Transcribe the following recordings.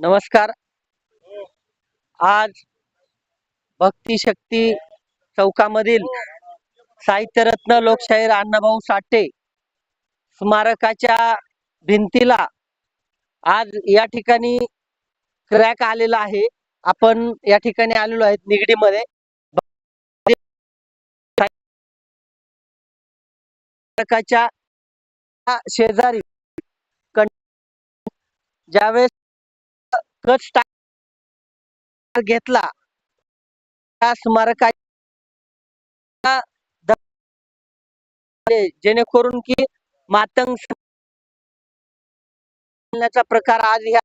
नमस्कार. आज भक्ती शक्ती चौकामधील साहित्यरत्न लोकशाहीर अण्णाभाऊ साठे स्मारकाच्या भिंतीला आज या ठिकाणी क्रॅक आलेला आहे. आपण या ठिकाणी आलेलो आहेत निगडीमध्ये. स्मारकाच्या शेजारी ज्यावेळेस गट स्टार घेतला त्या स्मारकाच्या जेणेकरून की मातंग प्रकार आज ह्या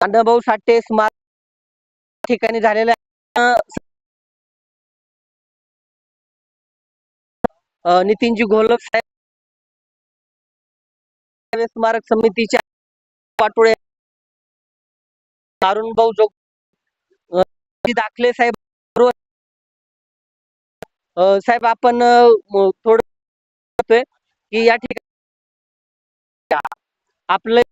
अण्णाभाऊ साठे स्मारक ठिकाणी झालेला नितीनजी घोलप साहेब स्मारक समितीच्या पाटोळे. अरुण भाऊ जोग दाखले साहेब साहेब आपण अ, थोडं की या ठिकाणी आपलं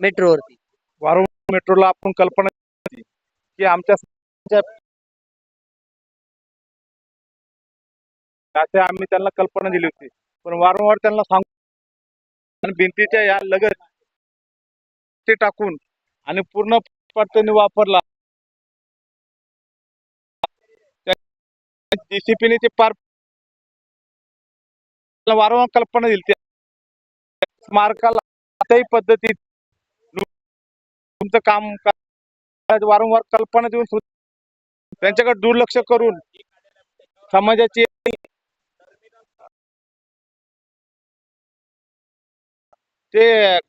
मेट्रोवरती. वारंवार मेट्रोला आपण कल्पना की आमच्या आम्ही त्यांना कल्पना दिली होती. पण वारंवार त्यांना सांगू आणि भिंतीच्या या लगत ते टाकून आणि पूर्ण त्यांनी वापरला. जेसीपीने ते पार वारंवार कल्पना दिली. स्मारकाला आताही पद्धतीत तुमचं काम वारंवार कल्पना देऊन त्यांच्याकडे दुर्लक्ष करून समाजाची ते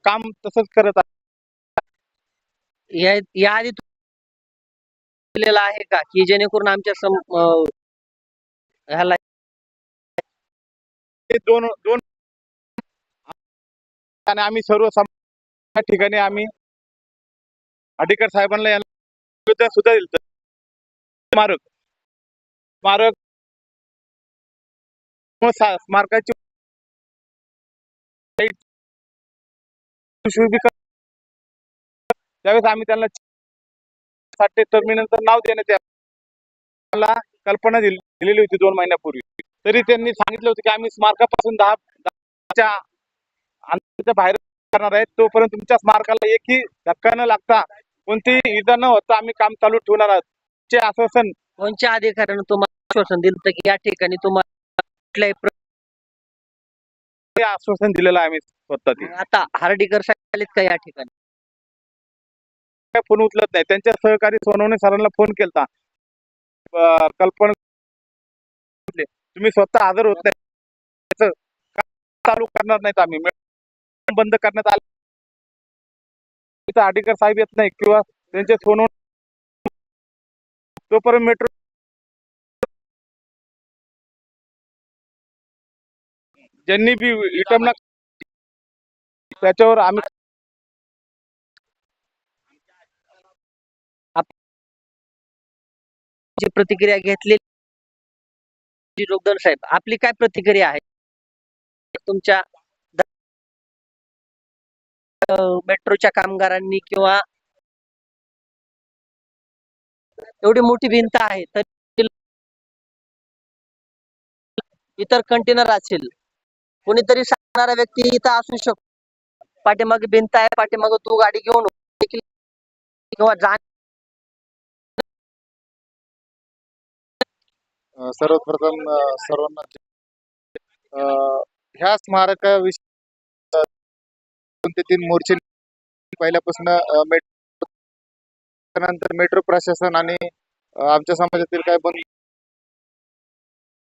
काम तसंच करत. या याआधी दिलेला आहे का की जेणेकरून आमच्या सम अ, ह्याला ते दोन दोन आणि आम्ही सर्व सम- ठिकाणी आम्ही अधिकार साहेबांना यांना निवेदन सुद्धा दिलं. स्मारक स्मारक स्मारकाची सुशोभीकरण त्यावेळेस आम्ही त्यांना साठे टर्मिनलचं नाव देण्यात त्यांना कल्पना दिली दिलेली होती दोन महिन्यापूर्वी. तरी त्यांनी सांगितलं होतं की आम्ही स्मारकापासून दहा दहाच्या अंतराच्या बाहेर करणार आहेत तोपर्यंत तुमच्या स्मारकाला एकही धक्का न लागता कोणतीही इजा न होता आम्ही काम चालू ठेवणार आहोत. चे आश्वासन कोणत्या अधिकाऱ्यानं तुम्हाला आश्वासन दिलं की या ठिकाणी तुम्हाला कुठल्याही ते आश्वासन दिलेलं आहे आम्ही स्वतः ते आता हार्डीकर साहेब आलेत का या ठिकाणी? काय फोन उचलत नाही. त्यांच्या सहकारी सोनवणे सरांना फोन केलता. अं, कल्पना तुम्ही स्वतः हजर होत नाही. त्याचं काम चालू करणार नाहीत आम्ही. बंद करण्यात आलं. तिथं साहेब येत नाही किंवा त्यांचे सोनवणे तोपर्यंत मेट्रो ज्यांनी बी विटंबना त्याच्यावर आम्ही जी प्रतिक्रिया घेतली जोगदर साहेब आपली काय प्रतिक्रिया आहे? तुमच्या मेट्रोच्या कामगारांनी किंवा एवढी मोठी भिंत आहे तर इतर कंटेनर असेल कोणीतरी सांगणारा व्यक्ती इथं असू शकतो. पाठीमागे भिंत आहे पाठीमागे तू गाडी घेऊन देखील किंवा जाण सर्वप्रथम सर्वांना ह्या स्मारकाविषयी दोन ते तीन मोर्चे पहिल्यापासून मेट्रो त्यानंतर मेट्रो प्रशासन आणि आमच्या समाजातील काय पण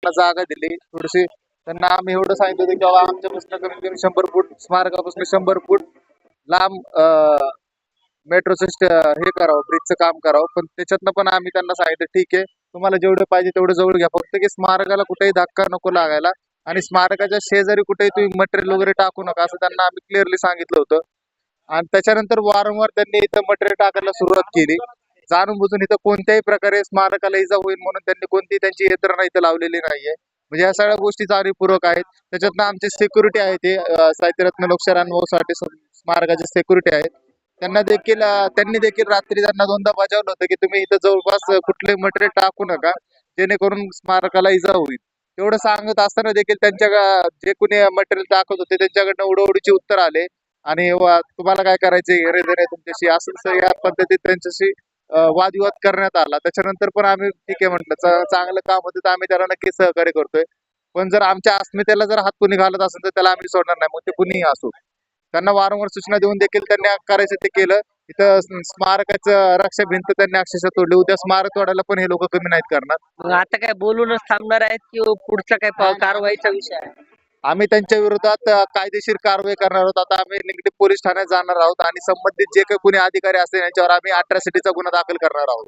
जागा दिली. थोडीशी त्यांना आम्ही एवढं सांगितलं होतं की बाबा आमच्यापासून कमीत कमी शंभर फूट स्मारकापासून शंभर फूट लांब मेट्रोचं हे करावं ब्रिजचं काम करावं. पण त्याच्यातनं पण आम्ही त्यांना सांगितलं ठीक आहे तुम्हाला जेवढं पाहिजे तेवढं जवळ घ्या. फक्त की स्मारकाला कुठेही धक्का नको लागायला आणि स्मारकाच्या शेजारी कुठेही तुम्ही मटेरियल वगैरे टाकू नका असं त्यांना आम्ही क्लिअरली सांगितलं होतं. आणि त्याच्यानंतर वारंवार त्यांनी इथं मटेरियल टाकायला सुरुवात केली. जाणून बुजून इथं कोणत्याही प्रकारे स्मारकाला इजा होईल म्हणून त्यांनी कोणतीही त्यांची यंत्रणा इथं लावलेली नाहीये. म्हणजे या सगळ्या गोष्टी जाणीवपूर्वक आहेत. त्याच्यातनं आमची सिक्युरिटी आहे ते साहित्यरत्न लोकशाहीर साठे सिक्युरिटी आहेत त्यांना देखील त्यांनी देखील रात्री त्यांना दोनदा बजावलं होतं की तुम्ही इथं जवळपास कुठले मटेरियल टाकू नका जेणेकरून स्मारकाला इजा होईल. तेवढं सांगत असताना देखील त्यांच्या जे कुणी मटेरियल टाकत होते त्यांच्याकडनं उडवडीचे उत्तर आले. आणि तुम्हाला काय करायचे घरे धरे तुमच्याशी असं या पद्धतीत त्यांच्याशी वादविवाद करण्यात आला. त्याच्यानंतर पण आम्ही ठीक आहे म्हटलं. चांगलं काम होतं तर आम्ही त्याला नक्की सहकार्य करतोय. पण जर आमच्या अस्मितेला जर हात कुणी घालत असेल तर त्याला आम्ही सोडणार नाही. मग ते कुणीही असो. त्यांना वारंवार सूचना देऊन देखील त्यांनी करायचं ते केलं. इथं स्मारकाचं रक्षा भिंत त्यांनी अक्षरशः तोडली. उद्या स्मारक तोडायला पण हे लोक कमी नाहीत करणार. मग आता काय बोलूनच थांबणार आहेत की पुढचा काय कारवाईचा विषय आहे? आम्ही त्यांच्या विरोधात कायदेशीर कारवाई करणार आहोत. आता आम्ही निगडी पोलीस ठाण्यात जाणार आहोत आणि संबंधित जे काही कुणी अधिकारी असतील यांच्यावर आम्ही अट्रॅसिटीचा गुन्हा दाखल करणार आहोत.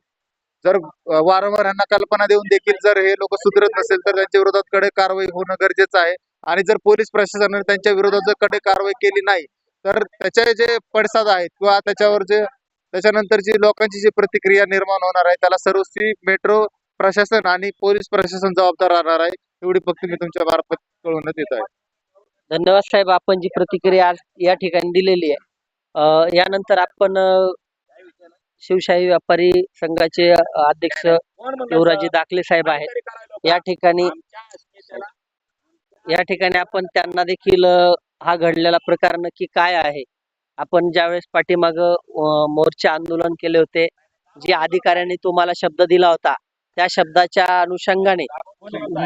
जर वारंवार यांना कल्पना देऊन देखील जर हे लोक सुधरत नसेल तर त्यांच्या विरोधात कडक कारवाई होणं गरजेचं आहे. आणि जर पोलीस प्रशासनाने त्यांच्या विरोधात जर कडक कारवाई केली नाही तर त्याचे जे पडसाद आहेत किंवा त्याच्यावर जे त्याच्यानंतर जी लोकांची जी प्रतिक्रिया निर्माण होणार आहे त्याला सर्वस्वी मेट्रो प्रशासन आणि पोलीस प्रशासन जबाबदार राहणार आहे. एवढी फक्त मी तुमच्या मार्फत कळवण्यात येत आहे. धन्यवाद साहेब आपण जी प्रतिक्रिया आज या ठिकाणी दिलेली आहे. अं, यानंतर आपण अं, शिवशाही व्यापारी संघाचे अध्यक्ष युवराजी दाखले साहेब आहेत. या ठिकाणी या ठिकाणी आपण त्यांना देखील अं, हा घडलेला प्रकार नक्की काय आहे? आपण ज्यावेळेस पाठीमाग मोर्चा आंदोलन केले होते जे अधिकाऱ्यांनी तुम्हाला शब्द दिला होता त्या शब्दाच्या अनुषंगाने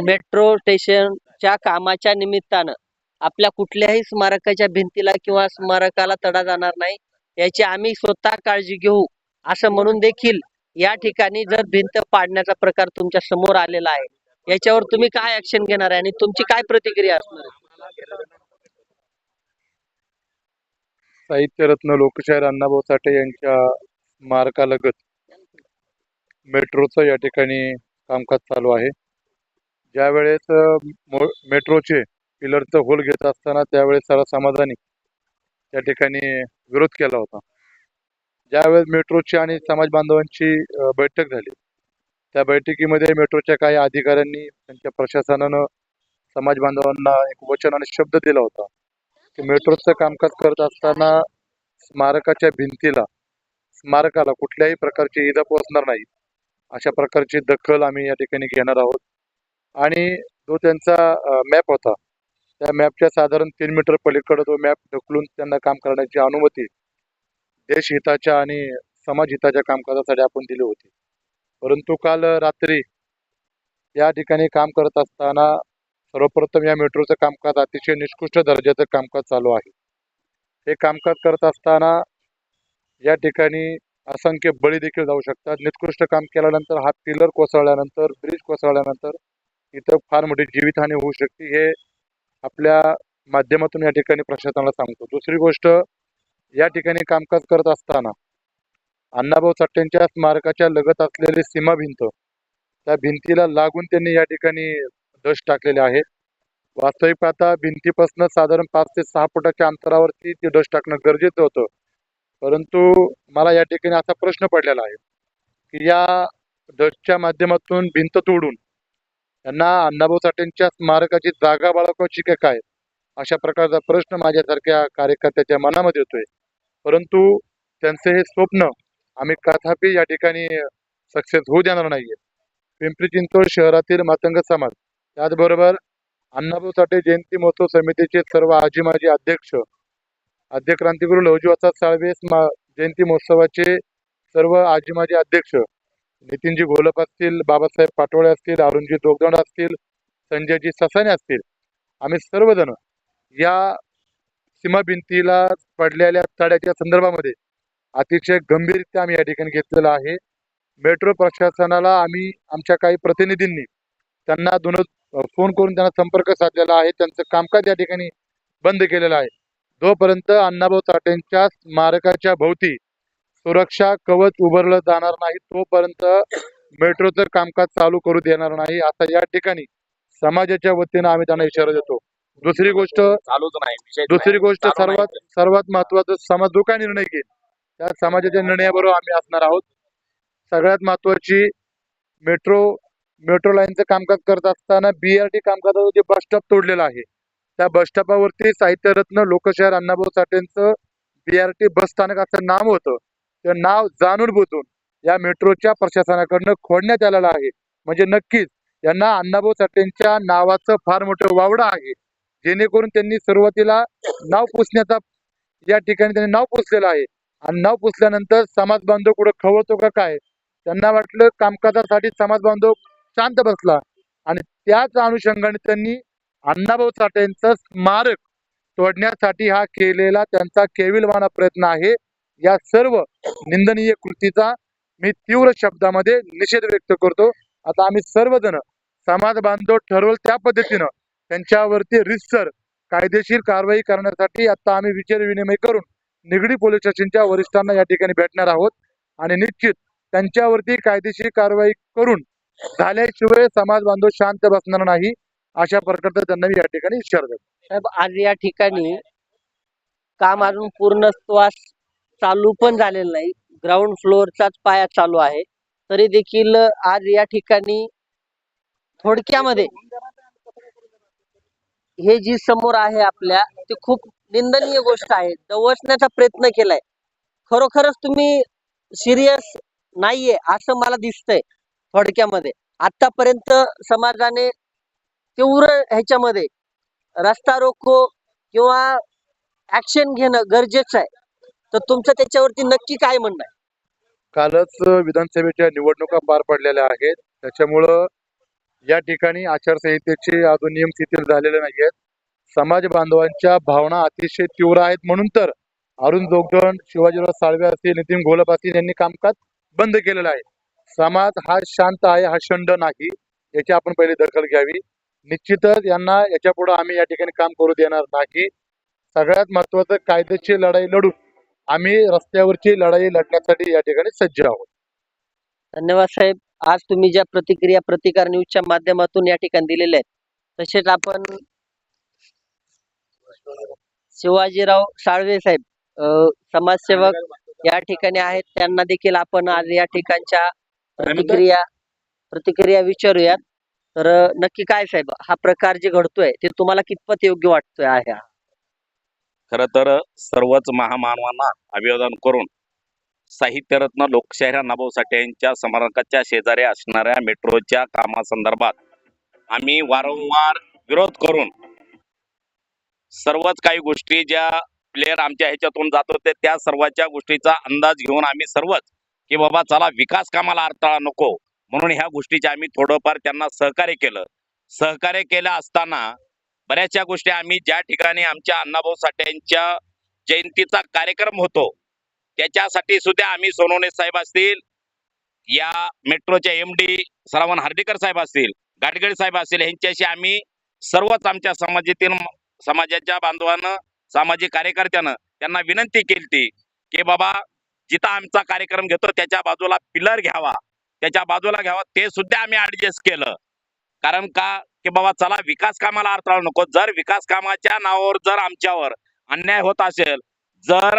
मेट्रो स्टेशनच्या कामाच्या निमित्तानं आपल्या कुठल्याही स्मारकाच्या भिंतीला किंवा स्मारकाला तडा जाणार नाही याची आम्ही स्वतः काळजी घेऊ असं म्हणून देखील या ठिकाणी जर भिंत पाडण्याचा प्रकार तुमच्यासमोर आलेला आहे याच्यावर तुम्ही काय ऍक्शन घेणार आहे आणि तुमची काय प्रतिक्रिया असणार आहे? साहित्यरत्न लोकशाहीर अण्णाभाऊ साठे यांच्या स्मारकालगत मेट्रोचं या ठिकाणी कामकाज चालू आहे. ज्यावेळेस अ, मेट्रोचे पिलरचं होल घेत असताना त्यावेळेस सारा समाजाने त्या ठिकाणी विरोध केला होता. ज्यावेळेस मेट्रोची आणि समाज बांधवांची बैठक झाली त्या बैठकीमध्ये मेट्रोच्या काही अधिकाऱ्यांनी त्यांच्या प्रशासनानं समाज बांधवांना एक वचन आणि शब्द दिला होता की मेट्रोचं कामकाज करत असताना स्मारकाच्या भिंतीला स्मारकाला कुठल्याही प्रकारची इजा पोहोचणार नाही. अशा प्रकारची दखल आम्ही या ठिकाणी घेणार आहोत. आणि जो त्यांचा मॅप होता त्या मॅपच्या साधारण तीन मीटर पलीकडे तो मॅप ढकलून त्यांना काम करण्याची अनुमती देशहिताच्या आणि समाजहिताच्या कामकाजासाठी आपण दिली होती. परंतु काल रात्री या ठिकाणी काम करत असताना सर्वप्रथम या मेट्रोचं कामकाज अतिशय निष्कृष्ट दर्जाचं कामकाज चालू आहे. हे कामकाज करत असताना या ठिकाणी असंख्य बळी देखील जाऊ शकतात. निकृष्ट काम केल्यानंतर हा पिलर कोसळल्यानंतर ब्रिज कोसळल्यानंतर इथं फार मोठी जीवितहानी होऊ शकते. हे आपल्या माध्यमातून या ठिकाणी प्रशासनाला सांगतो. दुसरी गोष्ट या ठिकाणी कामकाज करत असताना अण्णाभाऊ साठेंच्या स्मारकाच्या लगत असलेली सीमा भिंत त्या भिंतीला लागून त्यांनी या ठिकाणी दश टाकलेले आहे वास्तविक पाहता भिंतीपासून साधारण पाच ते सहा फुटाच्या अंतरावरती ते डस्ट टाकणं गरजेचं होतं. परंतु मला या ठिकाणी असा प्रश्न पडलेला आहे की या डस्टच्या माध्यमातून भिंत तोडून यांना अण्णाभाऊ साठेंच्या स्मारकाची जागा बाळगण्याची का काय अशा प्रकारचा प्रश्न माझ्यासारख्या कार्यकर्त्याच्या मनामध्ये येतोय. परंतु त्यांचे हे स्वप्न आम्ही कथापि या ठिकाणी सक्सेस होऊ देणार नाहीये. पिंपरी चिंचवड शहरातील मातंग समाज त्याचबरोबर अण्णाभाऊ साठे जयंती महोत्सव समितीचे सर्व आजी माजी अध्यक्ष आद्य क्रांतिगुरु लवजी वसाहत साळवे स्मा जयंती महोत्सवाचे सर्व आजी माजी अध्यक्ष नितीनजी घोलप असतील बाबासाहेब पाटोळे असतील अरुणजी दोगदंड असतील संजयजी ससाने असतील. आम्ही सर्वजण या सीमा भिंतीला पडलेल्या तड्याच्या संदर्भामध्ये अतिशय गंभीररित्या आम्ही या ठिकाणी घेतलेलं आहे. मेट्रो प्रशासनाला आम्ही आमच्या काही प्रतिनिधींनी त्यांना दोन फोन करून त्यांना संपर्क साधलेला आहे. त्यांचं कामकाज या ठिकाणी बंद केलेलं आहे. जोपर्यंत अण्णाभाऊ साठेंच्या स्मारकाच्या भोवती सुरक्षा कवच उभारलं जाणार नाही तोपर्यंत मेट्रोचं कामकाज चालू करू देणार नाही. आता या ठिकाणी समाजाच्या वतीनं आम्ही त्यांना इशारा देतो. दुसरी गोष्ट चालूच नाही दुसरी गोष्ट सर्वात सर्वात महत्वाचं समाज जो काय निर्णय घेईल त्या समाजाच्या निर्णयाबरोबर आम्ही असणार आहोत. सगळ्यात महत्वाची मेट्रो मेट्रो लाईनचं कामकाज करत असताना बीआरटी कामकाजाचं जे बस स्टॉप तोडलेलं आहे त्या बस स्टॉपावरती साहित्यरत्न लोकशाहीर अण्णाभाऊ साठेंचं बीआरटी बस स्थानक असं नाव होतं. ते नाव जाणून बुजून या मेट्रोच्या प्रशासनाकडनं खोडण्यात आलेलं आहे. म्हणजे नक्कीच यांना अण्णाभाऊ साठेंच्या नावाचं फार मोठं वावडं आहे. जेणेकरून त्यांनी सुरुवातीला नाव पुसण्याचा या ठिकाणी त्यांनी नाव पुसलेलं आहे. आणि नाव पुसल्यानंतर समाज बांधव कुठं खवळतो का काय? त्यांना वाटलं कामकाजासाठी समाज बांधव शांत बसला. आणि त्याच अनुषंगाने त्यांनी अण्णाभाऊ साठेंचं स्मारक तोडण्यासाठी हा केलेला त्यांचा केविलवाना प्रयत्न आहे. या सर्व निंदनीय कृतीचा मी तीव्र शब्दामध्ये निषेध व्यक्त करतो. आता आम्ही सर्वजण समाज बांधव ठरवल त्या पद्धतीनं त्यांच्यावरती रितसर कायदेशीर कारवाई करण्यासाठी आता आम्ही विचार विनिमय करून निगडी पोलीस स्टेशनच्या वरिष्ठांना या ठिकाणी भेटणार आहोत. आणि निश्चित त्यांच्यावरती कायदेशीर कारवाई करून झाल्याशिवाय समाज बांधव शांत बसणार नाही. अशा प्रकारचा त्यांना मी या ठिकाणी इशारा देतो साहेब आज या ठिकाणी काम अजून पूर्णत्वास चालू पण झालेलं नाही. ग्राउंड फ्लोअरचाच पाया चालू आहे. तरी देखील आज या ठिकाणी थोडक्यामध्ये हे जी समोर आहे आपल्या ती खूप निंदनीय गोष्ट आहे. दवसण्याचा प्रयत्न केलाय. खरोखरच तुम्ही सिरियस नाहीये असं मला दिसतंय थोडक्यामध्ये. आतापर्यंत समाजाने तीव्र ह्याच्यामध्ये. रस्ता रोको किंवा ऍक्शन घेणं गरजेचं आहे. तर तुमचं त्याच्यावरती नक्की काय म्हणणं आहे? कालच विधानसभेच्या निवडणुका पार पडलेल्या आहेत. त्याच्यामुळं या ठिकाणी आचारसंहितेचे अजून नियम शिथिल झालेले नाही आहेत समाज बांधवांच्या भावना अतिशय तीव्र आहेत. म्हणून तर अरुण जोगदंड शिवाजीराव साळवे असतील नितीन घोलप असतील यांनी कामकाज बंद केलेलं आहे. समाज हा शांत आहे हा शंड नाही. याची आपण पहिले दखल घ्यावी. निश्चितच यांना याच्यापुढे आम्ही या ठिकाणी काम करू देणार नाही. सगळ्यात महत्वाचं कायदेशीर लढाई लढून आम्ही रस्त्यावरची लढाई लढण्यासाठी या ठिकाणी सज्ज आहोत. धन्यवाद साहेब. आज तुम्ही ज्या प्रतिक्रिया प्रतिकार न्यूजच्या माध्यमातून या ठिकाणी दिलेल्या आहेत तसेच आपण शिवाजीराव साळवे साहेब समाजसेवक या ठिकाणी आहेत. त्यांना देखील आपण आज या ठिकाणच्या प्रतिक्रिया प्रतिक्रिया विचारूयात. तर नक्की काय साहेब हा प्रकार जे घडतोय ते तुम्हाला कितपत योग्य वाटतोय आहे हा? खर तर सर्वच महामानवांना अभिवादन करून साहित्यरत्न लोकशाहीर नाभाऊ साठे यांच्या स्मारकाच्या शेजारी असणाऱ्या मेट्रोच्या कामासंदर्भात आम्ही वारंवार विरोध करून सर्वच काही गोष्टी ज्या प्लेअर आमच्या ह्याच्यातून जात होते त्या सर्वाच्या गोष्टीचा अंदाज घेऊन आम्ही सर्वच की बाबा चला विकास कामाला अडथळा नको म्हणून ह्या गोष्टीचे आम्ही थोडंफार त्यांना सहकार्य केलं. सहकार्य केलं असताना बऱ्याचशा गोष्टी आम्ही ज्या ठिकाणी आमच्या अण्णाभाऊ साठे यांच्या जयंतीचा कार्यक्रम होतो त्याच्यासाठी सुद्धा आम्ही सोनवणे साहेब असतील या मेट्रोचे एम डी श्रावण हर्डीकर साहेब असतील गाडगेळ साहेब असतील यांच्याशी आम्ही सर्वच आमच्या समाजातील समाजाच्या बांधवानं सामाजिक कार्यकर्त्यानं त्यांना विनंती केली की बाबा जिथं आमचा कार्यक्रम घेतो त्याच्या बाजूला पिलर घ्यावा. त्याच्या बाजूला घ्यावा ते सुद्धा आम्ही ऍडजस्ट केलं. कारण का? की बाबा चला विकास कामाला अडथळा नको. जर विकास कामाच्या नावावर जर आमच्यावर अन्याय होत असेल जर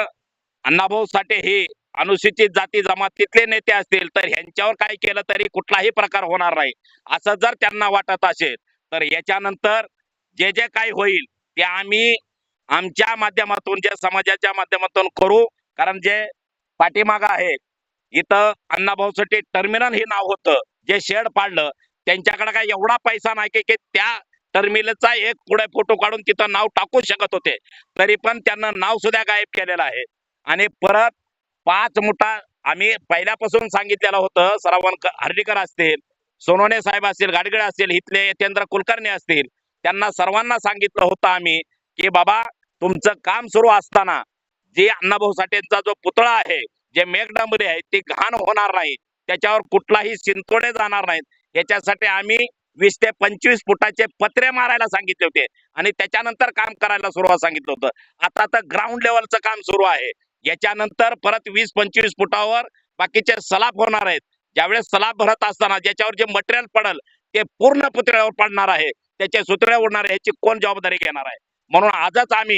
अण्णाभाऊ साठे हे अनुसूचित जाती जमातीतले नेते असतील तर ह्यांच्यावर काय केलं तरी कुठलाही प्रकार होणार नाही. असं जर त्यांना वाटत असेल तर याच्यानंतर जे जे काही होईल ते आम्ही आमच्या माध्यमातून जे समाजाच्या माध्यमातून करू. कारण जे पाठीमाग आहे इथं अण्णाभाऊ साठे टर्मिनल हे नाव होतं. जे शेड पाडलं त्यांच्याकडे काय एवढा पैसा नाही की- त्या टर्मिनलचा एक पुढे फोटो काढून तिथं नाव टाकू शकत होते. तरी पण त्यांना नाव सुद्धा गायब केलेलं आहे. आणि परत पाच मुठा आम्ही पहिल्यापासून सांगितलेलं होतं श्रावण हर्डीकर असतील सोनोने साहेब असतील गाडगड असतील इथले यतेंद्र कुलकर्णी असतील त्यांना सर्वांना सांगितलं होतं आम्ही की बाबा तुमचं काम सुरू असताना जे अण्णाभाऊ साठेंचा जो पुतळा आहे जे मेघडांबरी आहे ते घाण होणार नाही त्याच्यावर कुठलाही सिंतोडे जाणार नाहीत. याच्यासाठी आम्ही वीस ते पंचवीस फुटाचे पत्रे मारायला सांगितले होते. आणि त्याच्यानंतर काम करायला सुरुवात सांगितलं होतं. आता तर ग्राउंड लेवलचं काम सुरू आहे. याच्यानंतर परत वीस पंचवीस फुटावर बाकीचे सलाब होणार आहेत. ज्यावेळेस सलाब भरत असताना ज्याच्यावर जे मटेरियल पडल ते पूर्ण पुतळ्यावर पडणार आहे. त्याचे सुतळे उडणार आहे याची कोण जबाबदारी घेणार आहे? म्हणून आजच आम्ही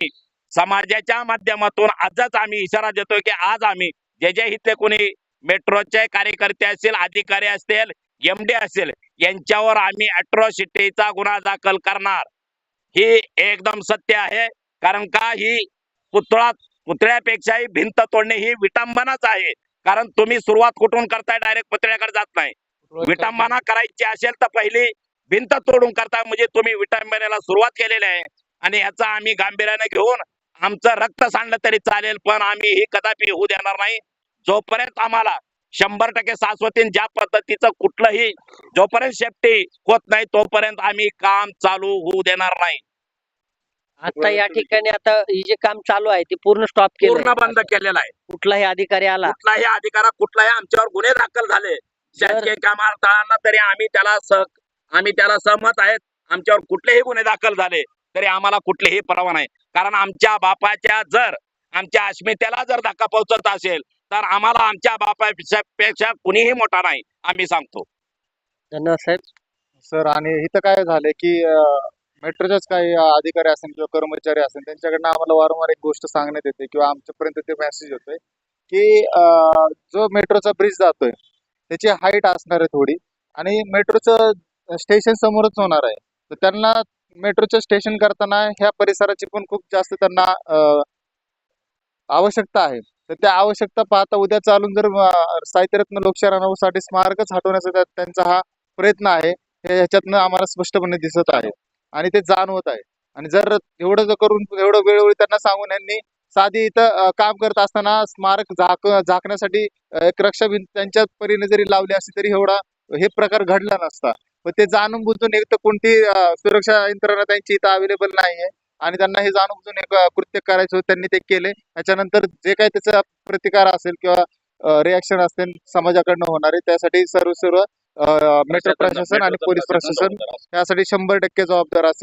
समाजाच्या माध्यमातून आजच आम्ही इशारा देतोय की आज आम्ही जे जे इथले कोणी मेट्रोचे कार्यकर्ते असतील अधिकारी असतील एमडी असेल यांच्यावर आम्ही अट्रॉसिटीचा गुन्हा दाखल करणार. ही एकदम सत्य आहे. कारण का? ही पुतळा पुतळ्यापेक्षाही भिंत तोडणे ही विटंबनाच आहे. कारण तुम्ही सुरुवात कुठून करताय? डायरेक्ट पुतळ्याकडे जात नाही. विटंबना करायची असेल तर पहिली भिंत तोडून करताय. म्हणजे तुम्ही विटंबनेला सुरुवात केलेली आहे. आणि याचा आम्ही गांभीर्याने घेऊन आमचं रक्त सांडलं तरी चालेल पण आम्ही ही कदापि होऊ देणार नाही. जोपर्यंत आम्हाला शंभर टक्के शाश्वतीन ज्या पद्धतीचं कुठलंही जोपर्यंत सेफ्टी होत नाही तोपर्यंत आम्ही काम चालू होऊ देणार नाही. आता या ठिकाणी आता हे जे काम चालू आहे ते पूर्ण स्टॉप पूर्ण बंद केलेला आहे. कुठलाही अधिकारी आला. कुठलाही अधिकारा कुठलाही आमच्यावर गुन्हे दाखल झाले. शासकीय कामार्थांना तरी आम्ही त्याला सह आम्ही त्याला सहमत आहेत. आमच्यावर कुठलेही गुन्हे दाखल झाले तरी आम्हाला कुठलीही परवा नाही. कारण आमच्या बापाच्या जर आमच्या अस्मितेला जर धक्का पोहोचत असेल तर आम्हाला आमच्या बापापेक्षा पेक्षा कुणीही मोठा नाही आम्ही सांगतो. धन्यवाद साहेब. सर आणि इथं काय झालंय की मेट्रोच्याच काही अधिकारी असेल किंवा कर्मचारी असेल त्यांच्याकडनं आम्हाला वारंवार एक गोष्ट सांगण्यात येते किंवा आमच्यापर्यंत ते मेसेज येतोय की जो मेट्रोचा ब्रिज जातोय त्याची हाईट असणार आहे थोडी आणि मेट्रोचं स्टेशन समोरच होणार आहे. तर त्यांना मेट्रोचं स्टेशन करताना ह्या परिसराची पण खूप जास्त त्यांना आवश्यकता आहे. तर त्या आवश्यकता पाहता उद्या चालून जर अं, साहित्यरत्न लोकशाहीसाठी स्मारकच हटवण्याचा त्यांचा हा प्रयत्न आहे हे ह्याच्यातनं आम्हाला स्पष्टपणे दिसत आहे. आणि ते जाणवत आहे. आणि जर एवढं जर करून एवढं वेळोवेळी त्यांना सांगून यांनी साधी इथं काम करत असताना स्मारक झाक झाकण्यासाठी एक रक्षा भिंत त्यांच्या परीने जरी लावली असती तरी एवढा हे प्रकार घडला नसता. पण ते जाणून बुजून एक तर कोणती सुरक्षा यंत्रणा त्यांची इथं अवेलेबल नाहीये. आणि त्यांना हे जाणून बुजून एक कृत्य करायचं होतं त्यांनी ते केले. त्याच्यानंतर जे काही त्याचा प्रतिकार असेल किंवा रिॲक्शन असतील समाजाकडनं होणारे त्यासाठी सर्व सर्व मेट्रो प्रशासन आणि पोलीस प्रशासन त्यासाठी शंभर टक्के जबाबदार असेल.